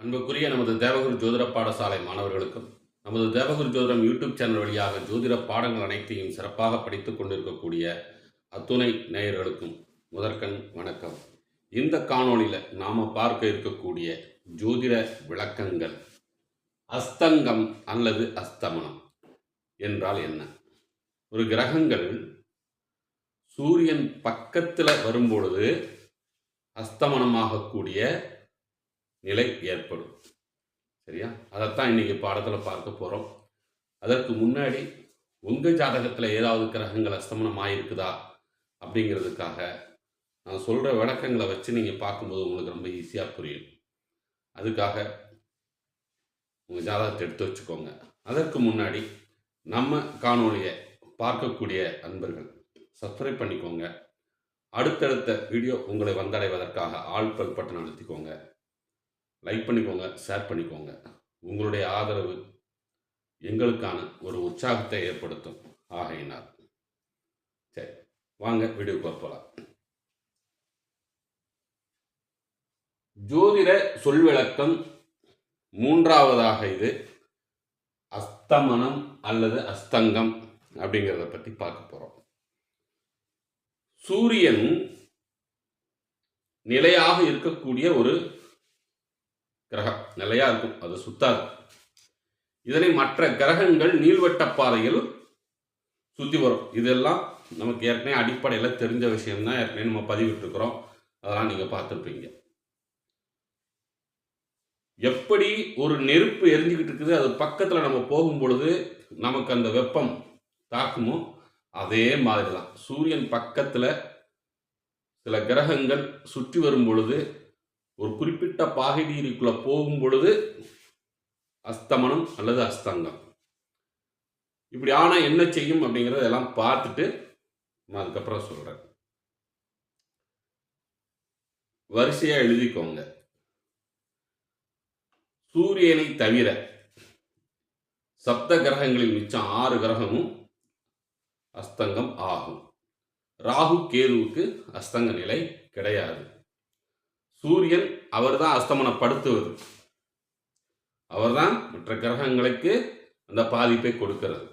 அன்புக்குரிய நமது தேவகுரு ஜோதிட பாடசாலை மாணவர்களுக்கும் நமது தேவகுரு ஜோதிடம் யூடியூப் சேனல் வழியாக ஜோதிட பாடங்கள் அனைத்தையும் சிறப்பாக படித்துக் கொண்டிருக்கக்கூடிய அத்துணை நேயர்களுக்கும் முதற்கண் வணக்கம். இந்த காணொளியில் நாம் பார்க்க இருக்கக்கூடிய ஜோதிட விளக்கங்கள் அஸ்தங்கம் அல்லது அஸ்தமனம் என்றால் என்ன? ஒரு கிரகங்கள் சூரியன் பக்கத்தில் வரும்பொழுது அஸ்தமனமாகக்கூடிய நிலை ஏற்படும். சரியா? அதைத்தான் இன்னைக்கு பாடத்தில் பார்க்க போகிறோம் அதற்கு முன்னாடி உங்கள் ஜாதகத்தில் ஏதாவது கிரகங்கள் அஸ்தமனம் ஆகிருக்குதா அப்படிங்கிறதுக்காக நான் சொல்கிற விளக்கங்களை வச்சு நீங்கள் பார்க்கும்போது உங்களுக்கு ரொம்ப ஈஸியாக புரியும். அதுக்காக உங்கள் ஜாதகத்தை எடுத்து வச்சுக்கோங்க. அதற்கு முன்னாடி நம்ம காணொலியை பார்க்கக்கூடிய அன்பர்கள் சப்ஸ்கிரைப் பண்ணிக்கோங்க. அடுத்தடுத்த வீடியோ உங்களை வந்தடைவதற்காக ஆள் பெல் பட்டன் அழுத்திக்கோங்க. லைக் பண்ணிக்கோங்க ஷேர் பண்ணிக்கோங்க. உங்களுடைய ஆதரவு எங்களுக்கான ஒரு உற்சாகத்தை ஏற்படுத்தும். ஆகையினால். சரி வாங்க வீடியோக்கு போகலாம் ஜோதிட சொல்விளக்கம் மூன்றாவதாக இது. அஸ்தமனம் அல்லது அஸ்தங்கம் அப்படிங்கிறத பற்றி பார்க்க போகிறோம் சூரியன் நிலையாக இருக்கக்கூடிய ஒரு கிரகம். நிலையா இருக்கும். அது சுத்தாது இதனை மற்ற கிரகங்கள் நீள்வட்ட பாதையில் சுற்றி வரும். இதெல்லாம் நமக்கு ஏற்கனவே அடிப்படையில் தெரிஞ்ச விஷயம்தான் ஏற்கனவே நம்ம பதிவிட்டுருக்குறோம். அதெல்லாம் நீங்கள் பார்த்துருப்பீங்க. எப்படி ஒரு நெருப்பு எரிஞ்சுக்கிட்டு இருக்குது அது பக்கத்தில் நம்ம போகும் பொழுது நமக்கு அந்த வெப்பம் தாக்குமோ அதே மாதிரி தான் சூரியன் பக்கத்தில் சில கிரகங்கள் சுற்றி வரும் பொழுது ஒரு குறிப்பிட்ட பாகைடீரிக்குள்ள போகும் பொழுது அஸ்தமனம் அல்லது அஸ்தங்கம். இப்படி ஆனால் என்ன செய்யும் அப்படிங்கிறத எல்லாம் பார்த்துட்டு நான் அதுக்கப்புறம் சொல்கிறேன் வரிசையாக எழுதிக்கோங்க. சூரியனை தவிர சப்த கிரகங்களில் மிச்சம் ஆறு கிரகமும் அஸ்தங்கம் ஆகும். ராகு கேதுவுக்கு அஸ்தங்க நிலை கிடையாது. சூரியன் அவர்தான் அஸ்தமனப்படுத்துவது. அவர்தான் மற்ற கிரகங்களுக்கு அந்த பாதிப்பை கொடுக்கிறது.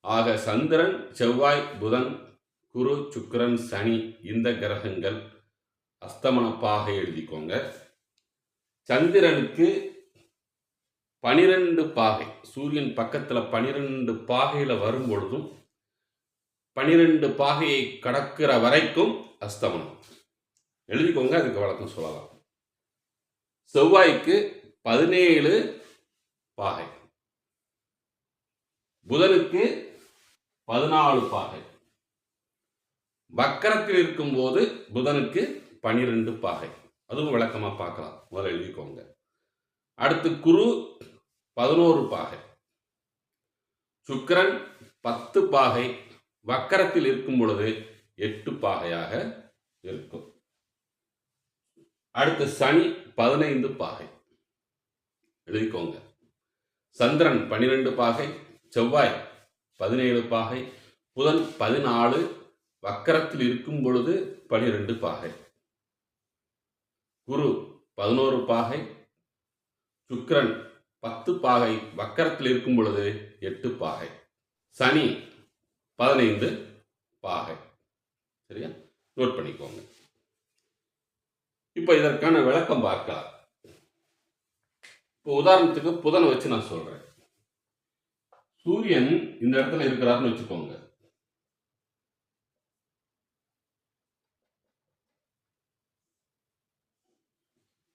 ஆக சந்திரன் செவ்வாய் புதன் குரு சுக்கிரன் சனி இந்த கிரகங்கள் அஸ்தமனப்பாக எழுதிக்கோங்க. சந்திரனுக்கு பனிரெண்டு பாகை சூரியன் பக்கத்தில் பனிரெண்டு பாகையில் வரும் பொழுதும் பனிரெண்டு பாகையை கடக்கிற வரைக்கும் அஸ்தமனம். எழுதிக்கோங்க அதுக்கு வழக்கம் சொல்லலாம். செவ்வாய்க்கு பதினேழு பாகை. புதனுக்கு பதினாலு பாகை. வக்கரத்தில் இருக்கும்போது புதனுக்கு பனிரெண்டு பாகை. அதுவும் விளக்கமாக பார்க்கலாம். முதல்ல எழுதிக்கோங்க. அடுத்து குரு பதினோரு பாகை. சுக்கரன் பத்து பாகை. வக்கரத்தில் இருக்கும் பொழுது எட்டு பாகையாக இருக்கும். அடுத்து சனி பதினைந்து பாகை. எழுதிக்கோங்க. சந்திரன் பன்னிரெண்டு பாகை செவ்வாய் பதினேழு பாகை புதன் பதினாலு வக்கரத்தில் இருக்கும் பொழுது பனிரெண்டு பாகை. குரு பதினோரு பாகை சுக்கரன் பத்து பாகை வக்கரத்தில் இருக்கும் பொழுது எட்டு பாகை. சனி பதினைந்து பாகை. சரியா? நோட் பண்ணிக்கோங்க. இப்போ இதற்கான விளக்கம் பார்க்கலாம். இப்போ உதாரணத்துக்கு புதனை வச்சு நான் சொல்றேன். சூரியன் இந்த இடத்துல இருக்கிறாருன்னு வச்சுக்கோங்க.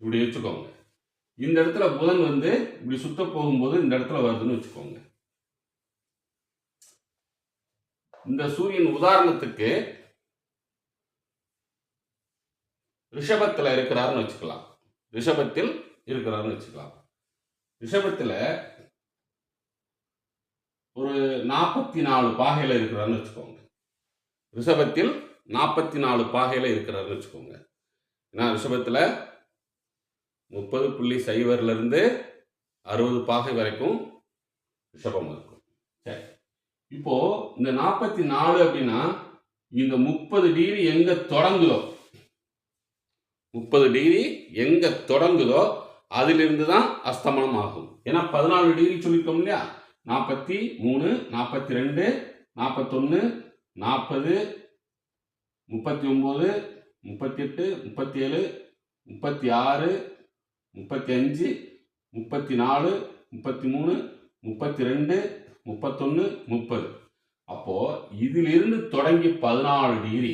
இப்படி வச்சுக்கோங்க. இந்த இடத்துல புதன் வந்து இப்படி சுத்த போகும்போது இந்த இடத்துல வருதுன்னு வச்சுக்கோங்க. இந்த சூரியன் உதாரணத்துக்கு ரிஷபத்தில் இருக்கிறாருன்னு வச்சுக்கலாம். ரிஷபத்தில் இருக்கிறாருன்னு வச்சுக்கலாம். ரிஷபத்தில் ஒரு நாற்பத்தி நாலு பாகையில் இருக்கிறாருன்னு வச்சுக்கோங்க. ரிஷபத்தில் நாற்பத்தி நாலு பாகையில் இருக்கிறாருன்னு வச்சுக்கோங்க. ஏன்னா ரிஷபத்தில் முப்பது புள்ளி சைவர்லேருந்து அறுபது பாகை வரைக்கும் ரிஷபம் இருக்கும். சரி. இப்போது இந்த நாற்பத்தி நாலு அப்படின்னா இந்த முப்பது டிகிரி எங்கே தொடங்குதோ? முப்பது டிகிரி எங்க தொடங்குதோ அதிலிருந்து தான் அஸ்தமனம் ஆகும். ஏன்னா பதினாலு டிகிரி சொல்லியிருக்கோம் இல்லையா? நாற்பத்தி மூணு நாற்பத்தி ரெண்டு நாற்பத்தொன்று நாற்பது முப்பத்தி ஒம்பது முப்பத்தி எட்டு முப்பத்தி ஏழு முப்பத்தி ஆறு முப்பத்தி அஞ்சு முப்பத்தி நாலு முப்பத்தி மூணு முப்பத்தி ரெண்டு முப்பத்தொன்று முப்பது. அப்போது இதிலிருந்து தொடங்கி பதினாலு டிகிரி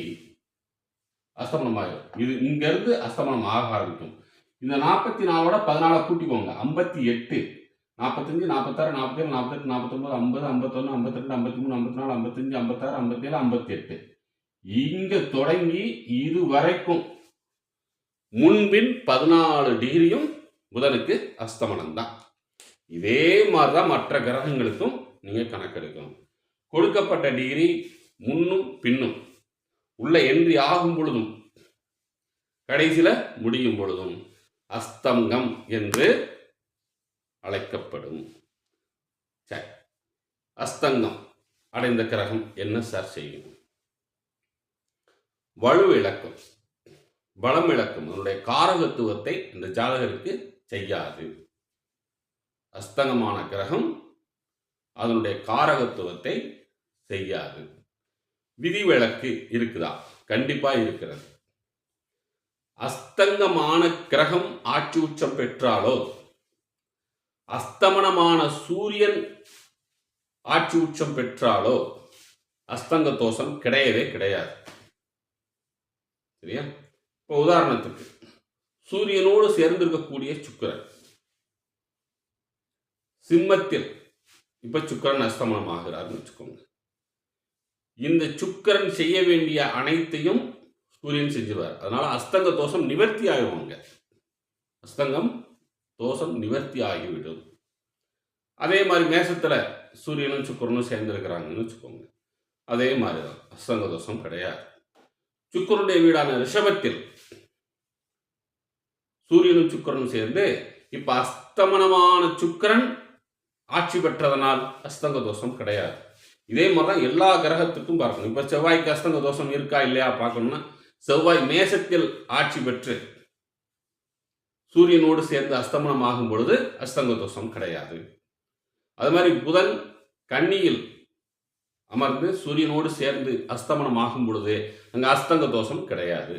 அஸ்தமனம் ஆகிடும் இது இங்கேருந்து அஸ்தமனம் ஆக ஆரம்பிக்கும். இந்த நாற்பத்தி நாலோட பதினாலை கூட்டிக்கோங்க. ஐம்பத்தி எட்டு. நாற்பத்தஞ்சு நாற்பத்தாறு நாற்பத்தேழு நாற்பத்தெட்டு நாற்பத்தொம்பது ஐம்பது ஐம்பத்தொன்று ஐம்பத்தெட்டு ஐம்பத்தி மூணு ஐம்பத்தி நாலு ஐம்பத்தஞ்சு ஐம்பத்தாறு ஐம்பத்தேழு ஐம்பத்தி எட்டு இங்கே தொடங்கி இது வரைக்கும் முன்பின் பதினாலு டிகிரியும் புதனுக்கு அஸ்தமனம் தான் இதே மாதிரி தான் மற்ற கிரகங்களுக்கும் நீங்கள் கணக்கெடுக்கணும். கொடுக்கப்பட்ட டிகிரி முன்னும் பின்னும். உள்ள என்றி ஆகும் பொழுதும் கடைசியில் முடியும் பொழுதும் அஸ்தங்கம் என்று அழைக்கப்படும். சரி. அஸ்தங்கம் அடைந்த கிரகம் என்ன சார் செய்யும்? வலு இழக்கம் பலம் இழக்கம் அதனுடைய காரகத்துவத்தை இந்த ஜாதகருக்கு செய்யாது. அஸ்தங்கமான கிரகம் அதனுடைய காரகத்துவத்தை செய்யாது. விதிவிலக்கு இருக்குதா? கண்டிப்பா இருக்கிறது. அஸ்தங்கமான கிரகம் ஆட்சி உச்சம் பெற்றாலோ அஸ்தமனமான சூரியன் ஆட்சி உச்சம் பெற்றாலோ அஸ்தங்க தோஷம் கிடையவே கிடையாது. சரியா? இப்போ உதாரணத்துக்கு சூரியனோடு சேர்ந்திருக்கக்கூடிய சுக்கிரன். சிம்மத்தில் இப்ப சுக்கிரன் அஸ்தமனம் ஆகிறார்னு வச்சுக்கோங்க. இந்த சுக்கிரன் செய்ய வேண்டிய அனைத்தையும் சூரியன் செஞ்சுவார் அதனால அஸ்தங்க தோஷம் நிவர்த்தி ஆயிடுவாங்க. அஸ்தங்கம் தோஷம் நிவர்த்தி ஆகிவிடும். அதே மாதிரி மேசத்தில் சூரியனும் சுக்கிரனும் சேர்ந்திருக்கிறாங்கன்னு வச்சுக்கோங்க. அதே மாதிரி தான் அஸ்தங்க தோஷம் கிடையாது. சுக்கரனுடைய வீடான ரிஷபத்தில் சூரியனும் சுக்கிரனும் சேர்ந்து இப்போ அஸ்தமனமான சுக்கிரன் ஆட்சி பெற்றதனால் அஸ்தங்க தோஷம் கிடையாது. இதே மாதிரி தான் எல்லா கிரகத்துக்கும் பார்க்கணும். இப்போ செவ்வாய்க்கு அஸ்தங்க தோஷம் இருக்கா இல்லையா பார்க்கணும்னா செவ்வாய் மேசத்தில் ஆட்சி பெற்று சூரியனோடு சேர்ந்து அஸ்தமனம் ஆகும் பொழுது அஸ்தங்க தோஷம் கிடையாது. அது மாதிரி புதன் கன்னியில் அமர்ந்து சூரியனோடு சேர்ந்து அஸ்தமனம் ஆகும் பொழுது அங்கே அஸ்தங்க தோஷம் கிடையாது.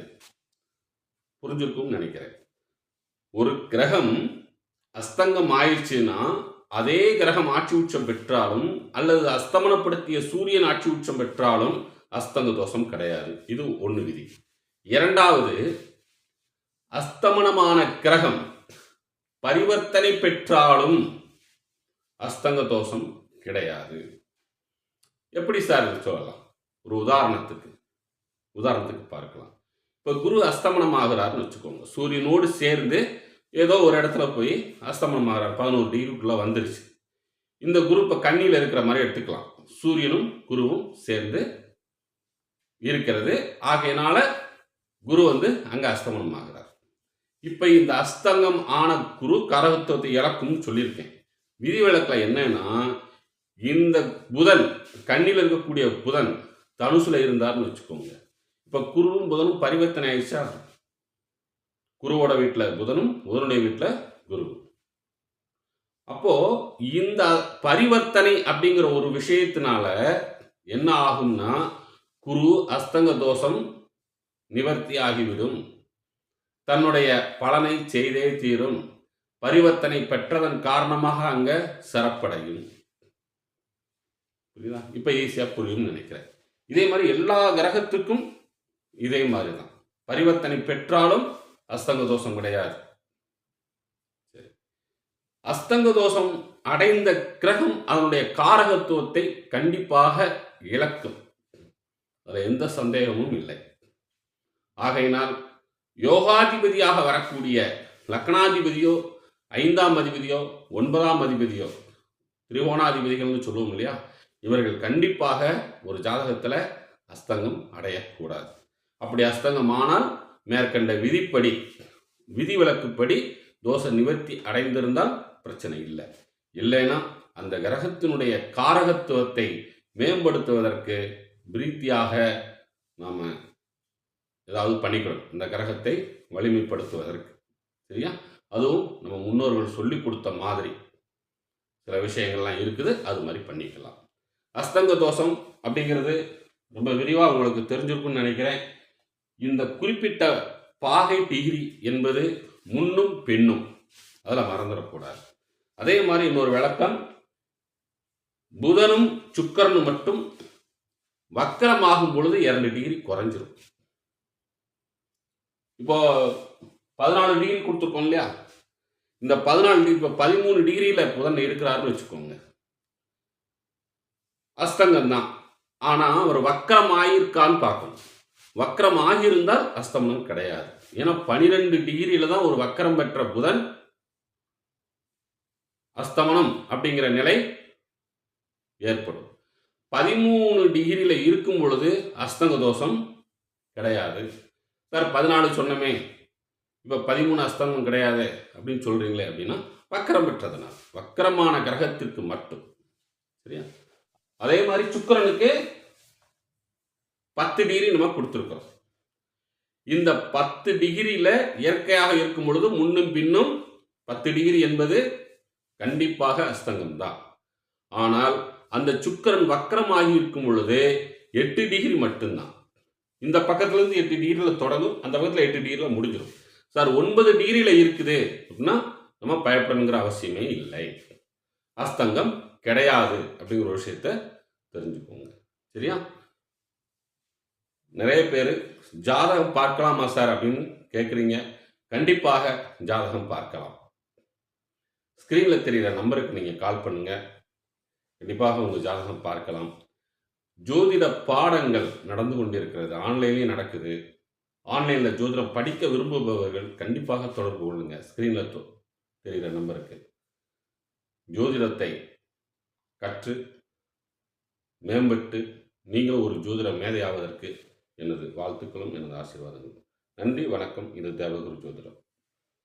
புரிஞ்சிருக்கும்னு நினைக்கிறேன். ஒரு கிரகம் அஸ்தங்கம் ஆயிடுச்சுன்னா அதே கிரகம் ஆட்சி உச்சம் பெற்றாலும் அல்லது அஸ்தமனப்படுத்திய சூரியன் ஆட்சி உச்சம் பெற்றாலும் அஸ்தங்க தோஷம் கிடையாது. இது ஒன்று விதி. இரண்டாவது அஸ்தமனமான கிரகம் பரிவர்த்தனை பெற்றாலும் அஸ்தங்க தோஷம் கிடையாது. எப்படி சார் சொல்லலாம்? ஒரு உதாரணத்துக்கு உதாரணத்துக்கு பார்க்கலாம். இப்போ குரு அஸ்தமனம் ஆகிறாருன்னு வச்சுக்கோங்க. சூரியனோடு சேர்ந்து ஏதோ ஒரு இடத்துல போய் அஸ்தமனம் ஆகிறார். பதினோரு டிகிரிக்குள்ளே வந்துருச்சு. இந்த குரு இப்போ கண்ணியில் இருக்கிற மாதிரி எடுத்துக்கலாம். சூரியனும் குருவும் சேர்ந்து இருக்கிறது. ஆகையினால குரு வந்து அங்கே அஸ்தமனம் ஆகிறார். இப்போ இந்த அஸ்தங்கம் ஆன குரு கரகத்துவத்தை இறக்கும்னு சொல்லியிருக்கேன். விதிவிலக்கில் என்னன்னா இந்த புதன் கண்ணில் இருக்கக்கூடிய புதன் தனுசுல இருந்தார்னு வச்சுக்கோங்க. இப்போ குருவும் புதனும் பரிவர்த்தனை ஆயிடுச்சா? குருவோட வீட்டில் புதனும் புதனுடைய வீட்டில் குரு அப்போ இந்த பரிவர்த்தனை அப்படிங்கிற ஒரு விஷயத்தினால என்ன ஆகும்னா குரு அஸ்தங்க தோஷம் நிவர்த்தி ஆகிவிடும் தன்னுடைய பலனை செய்தே தீரும். பரிவர்த்தனை பெற்றதன் காரணமாக அங்க சிறப்படையும். புரியுதா? இப்போ ஈஸியாக புரியும்னு நினைக்கிறேன். இதே மாதிரி எல்லா கிரகத்துக்கும் இதே மாதிரி தான் பரிவர்த்தனை பெற்றாலும் அஸ்தங்க தோஷம் கிடையாது. சரி. அஸ்தங்க தோஷம் அடைந்த கிரகம் அதனுடைய காரகத்துவத்தை கண்டிப்பாக இழக்கும். அதில் எந்த சந்தேகமும் இல்லை. ஆகையினால் யோகாதிபதியாக வரக்கூடிய லக்னாதிபதியோ ஐந்தாம் அதிபதியோ ஒன்பதாம் அதிபதியோ திரிகோணாதிபதிகள்னு சொல்லுவோம் இல்லையா? இவர்கள் கண்டிப்பாக ஒரு ஜாதகத்தில் அஸ்தங்கம் அடையக்கூடாது. அப்படி அஸ்தங்கம் ஆனால் மேற்கண்ட விதிப்படி விதிவிலக்குப்படி தோஷ நிவர்த்தி அடைந்திருந்தால் பிரச்சனை இல்லை. இல்லைன்னா அந்த கிரகத்தினுடைய காரகத்துவத்தை மேம்படுத்துவதற்கு பிரீத்தியாக நாம் ஏதாவது பண்ணிக்கணும். இந்த கிரகத்தை வலிமைப்படுத்துவதற்கு. சரியா? அதுவும் நம்ம முன்னோர்கள் சொல்லி கொடுத்த மாதிரி. சில விஷயங்கள்லாம் இருக்குது அது மாதிரி பண்ணிக்கலாம். அஸ்தங்க தோஷம் அப்படிங்கிறது ரொம்ப விரிவாக உங்களுக்கு தெரிஞ்சிருக்கும்னு நினைக்கிறேன். இந்த குறிப்பிட்ட பாகை டிகிரி என்பது முன்னும் பெண்ணும் அதில் மறந்துடக்கூடாது. அதே மாதிரி இன்னொரு விளக்கம் புதனும் சுக்கரனும் மட்டும் வக்கரமாகும் பொழுது இரண்டு டிகிரி குறைஞ்சிரும். இப்போ பதினாலு டிகிரி கொடுத்துருக்கோம் இல்லையா? இந்த பதினாலு டிகிரி இப்போ பதிமூணு டிகிரியில் புதன் இருக்கிறாருன்னு வச்சுக்கோங்க. அஸ்தங்கம் தான். ஆனால் அவர் வக்கரமாயிருக்கான்னு பார்க்கணும். வக்கரம் ஆகியிருந்தால் அஸ்தமனம் கிடையாது. ஏன்னா பனிரெண்டு டிகிரியில தான் ஒரு வக்கரம் பெற்ற புதன் அஸ்தமனம் அப்படிங்கிற நிலை ஏற்படும். பதிமூணு டிகிரியில் இருக்கும் பொழுது அஸ்தங்க தோஷம் கிடையாது. சார் பதினாலு சொன்னமே இப்போ பதிமூணு அஸ்தங்கம் கிடையாது அப்படின்னு சொல்கிறீங்களே அப்படின்னா வக்கரம் பெற்றதுனால் வக்கரமான கிரகத்திற்கு மட்டும். சரியா? அதே மாதிரி சுக்கரனுக்கு பத்து டிகிரி நம்ம கொடுத்துருக்கோம் இந்த பத்து டிகிரியில் இயற்கையாக இருக்கும் பொழுது முன்னும் பின்னும் பத்து டிகிரி என்பது கண்டிப்பாக அஸ்தங்கம் தான் ஆனால் அந்த சுக்கிரன் வக்கரமாகி இருக்கும் பொழுது எட்டு டிகிரி மட்டும்தான். இந்த பக்கத்துல இருந்து எட்டு டிகிரியில் தொடங்கும் அந்த பக்கத்தில் எட்டு டிகிரியில் முடிஞ்சிடும். சார் ஒன்பது டிகிரியில் இருக்குது அப்படின்னா நம்ம பயப்படணுங்கிற அவசியமே இல்லை. அஸ்தங்கம் கிடையாது அப்படிங்கிற ஒரு விஷயத்த தெரிஞ்சுக்கோங்க. சரியா? நிறைய பேர் ஜாதகம் பார்க்கலாமா சார் அப்படின்னு கேட்குறீங்க கண்டிப்பாக ஜாதகம் பார்க்கலாம். ஸ்க்ரீனில் தெரிகிற நம்பருக்கு நீங்கள் கால் பண்ணுங்கள் கண்டிப்பாக உங்கள் ஜாதகம் பார்க்கலாம். ஜோதிட பாடங்கள் நடந்து கொண்டிருக்கிறது. ஆன்லைன்லேயும் நடக்குது. ஆன்லைனில் ஜோதிடம் படிக்க விரும்புபவர்கள் கண்டிப்பாக தொடர்பு கொள்ளுங்க. ஸ்க்ரீனில் தெரிகிற நம்பருக்கு ஜோதிடத்தை கற்று மேம்பட்டு நீங்களும் ஒரு ஜோதிட மேதையாவதற்கு எனது வாழ்த்துக்களும் எனது ஆசீர்வாதங்களும். நன்றி வணக்கம். இது தேவகுரு ஜோதிடம்.